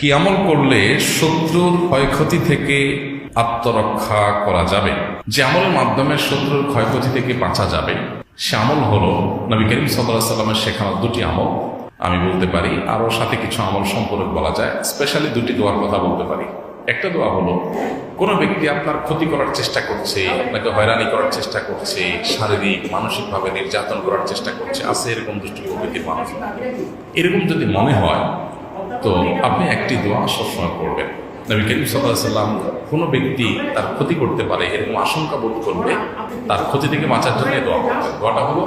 কি আমল করলে শত্রুর ক্ষয়ক্ষতি থেকে আত্মরক্ষা করা যাবে? যে আমলের মাধ্যমে শত্রুর ক্ষয়ক্ষতি থেকে বাঁচা যাবে, সে আমল হলো নবী করিম সাল্লামের শেখানো দুটি আমল। আমি বলতে পারি, আরও সাথে কিছু আমল সম্পর্কে বলা যায় স্পেশালি দুটি দোয়ার কথা বলতে পারি। একটা দোয়া হলো, কোনো ব্যক্তি আপনার ক্ষতি করার চেষ্টা করছে, আপনাকে হয়রানি করার চেষ্টা করছে, শারীরিক, মানসিকভাবে নির্যাতন করার চেষ্টা করছে, আছে এরকম দুষ্ট প্রকৃতির মানুষ। এরকম যদি মনে হয় তো আপনি একটি দোয়া সবসময় করবেন। নবী করিম সাল্লাহ সাল্লাম কোনো ব্যক্তি তার ক্ষতি করতে পারে এরকম আশঙ্কা বোধ করবে তার ক্ষতি থেকে বাঁচার জন্য দোয়া করতেন দোয়াটা হলো,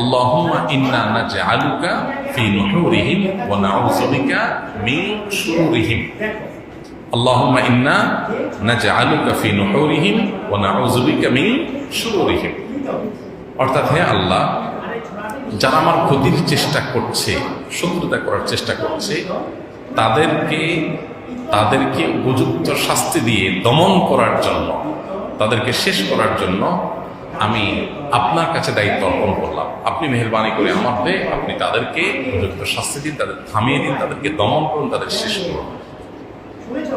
আল্লাহুম্মা ইন্না নাজআলুকা ফি নুহুরিহিম ওয়া নাউযু মিন শুরুরিহিম। আল্লাহুম্মা ইন্না নাজআলুকা ফি নুহুরিহিম ওয়া নাউযু বিকা মিন শুরুরিহিম। অর্থাৎ হে আল্লাহ যারা আমার ক্ষতির চেষ্টা করছে, শত্রুতা করার চেষ্টা করছে, তাদেরকে তাদেরকে উপযুক্ত শাস্তি দিয়ে দমন করার জন্য, তাদেরকে শেষ করার জন্য আমি আপনার কাছে দায়িত্ব অর্পণ করলাম। আপনি মেহরবানি করে আমার হয়ে আপনি তাদেরকে উপযুক্ত শাস্তি দিন, তাদের থামিয়ে দিন, তাদেরকে দমন করুন, তাদের শেষ করুন।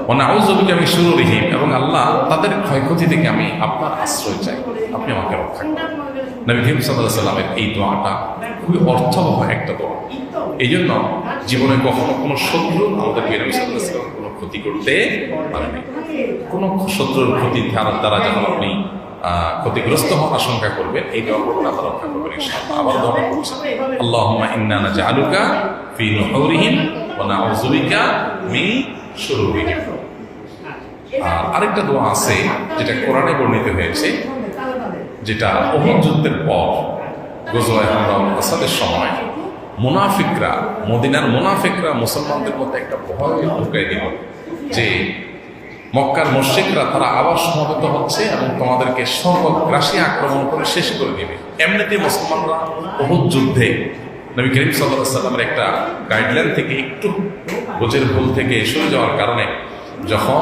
মানে অনাউজবিকে আমি শুরু রিহিম এবং আল্লাহ তাদের ক্ষয়ক্ষতি থেকে আমি আপনার আশ্রয় চাই। আপনি আমাকে রক্ষা করুন। নবী করিম সাল্লাহ এই দোয়াটা খুবই অর্থবহ একটা দোয়া। এই জন্য জীবনে কখনো কোনো শত্রু আমাদের নবী সাল্লাহ কোনো ক্ষতি করতে পারেনি কোনো শত্রুর ক্ষতি দ্বারা দ্বারা যখন আপনি ক্ষতিগ্রস্ত হওয়ার আশঙ্কা করবেন, এই দোয়া আল্লাহ রক্ষা করবেন আবার দোয়া করছি আল্লাহুম্মা ইন্না নাজআলুকা ফি নুহুরিহিম ওয়া নাউযু বিকা মিন শুরুরিহিম। আর আরেকটা দোয়া আছে, যেটা কোরআনে বর্ণিত হয়েছে যেটা অহুদ যুদ্ধের পর গজওয়ায় হামরাউল আসাদের সময় মুনাফিকরা, মদিনার মুনাফিকরা মুসলমানদের মধ্যে একটা ভয় ঢুকাই দিল যে মক্কার মুশ্রিকরা তারা আবার সমবেত হচ্ছে এবং তোমাদেরকে সর্বগ্রাসী আক্রমণ করে শেষ করে দিবে। এমনিতে মুসলমানরা অহুদ যুদ্ধে নবী করিম সাল্লাহ সাল্লামের একটা গাইডলাইন থেকে একটু বোঝের ভুল থেকে সরে যাওয়ার কারণে যখন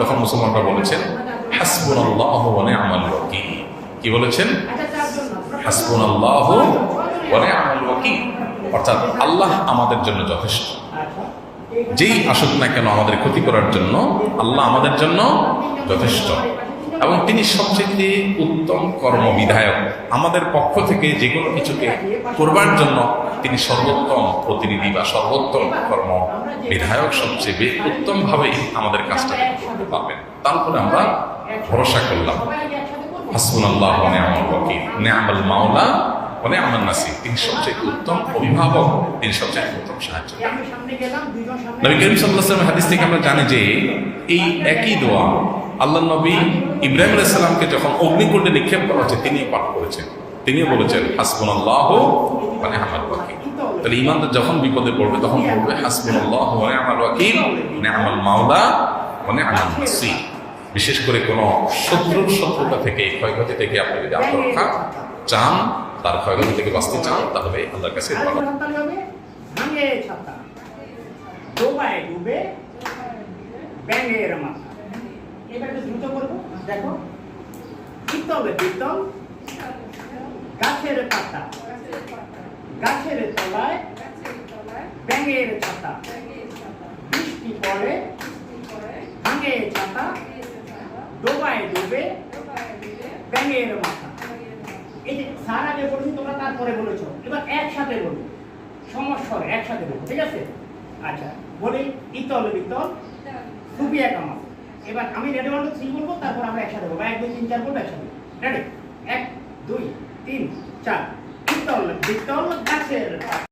তখন মুসলমানরা বলেছেন হাসবুন আল্লাহ ওয়ানে আমাল ওয়াকিল। কি বলেছেন? হাসবুন আল্লাহ ওয়ানে আমাল অর্থাৎ আল্লাহ আমাদের জন্য যথেষ্ট। যেই আসুক না কেন আমাদের ক্ষতি করার জন্য, আল্লাহ আমাদের জন্য যথেষ্ট। এবং তিনি সবচেয়ে উত্তম কর্মবিধায়ক। আমাদের পক্ষ থেকে যে কোনো কিছুকে করবার জন্য তিনি সর্বোত্তম প্রতিনিধি বা সর্বোত্তম কর্ম বিধায়ক সবচেয়ে উত্তমভাবেই আমাদের কাজটা করতে পারবেন। তারপরে আমরা ভরসা করলাম। হাসবুন আল্লাহ নেয়ামল মাওলা মানে আমার নাসির। তিনি সবচেয়ে উত্তম অভিভাবক তিনি সবচেয়ে উত্তম সাহায্য নবী করিম সাল্লাহ হাদিস থেকে আমরা জানি যে এই একই দোয়া আল্লাহ নবী ইব্রাহিম আলাইসাল্লামকে যখন অগ্নিকুণ্ডে নিক্ষেপ করা হচ্ছে তিনি পাঠ করেছেন। তিনিও বলেছেন হাসবুন আল্লাহ মানে আমার ওয়াকিল। তাহলে ইমানদার যখন বিপদে পড়বে তখন বলবে হাসবুন আল্লাহ মানে আমার ওয়াকিল মানে আমার মাওলা মানে আমার নাসির বিশেষ করে কোনো শত্রুর শত্রুতা থেকে ক্ষয়ক্ষতি থেকে আপনি যদি আত্মরক্ষা চান তার ক্ষয়ক্ষতি থেকে বাঁচতে চান তাহলে আল্লাহর কাছে ডুবে ব্যাঙের মাথা। এবার একটু দ্রুত করব। দেখো পিতলে পিতল গাছের পাতা। গাছের তলায় ব্যাঙের ছাতা। বৃষ্টি পড়ে, ভাঙে ছাতা। ডোবায় ডুবে ব্যাঙের মাথা। এই যে স্যার আগে বলেছি, তোমরা তারপরে বলেছ। এবার একসাথে বলব সমস্যা একসাথে বলব, ঠিক আছে? আচ্ছা বলি ইতল বিতল সুপিয়া কামাল। এবার আমি রেডি ওয়ান, টু, থ্রি বলব তারপর আমরা একসাথে বলব এক, দুই, তিন, চার বলব একসাথে রেডি এক, দুই, তিন, চার।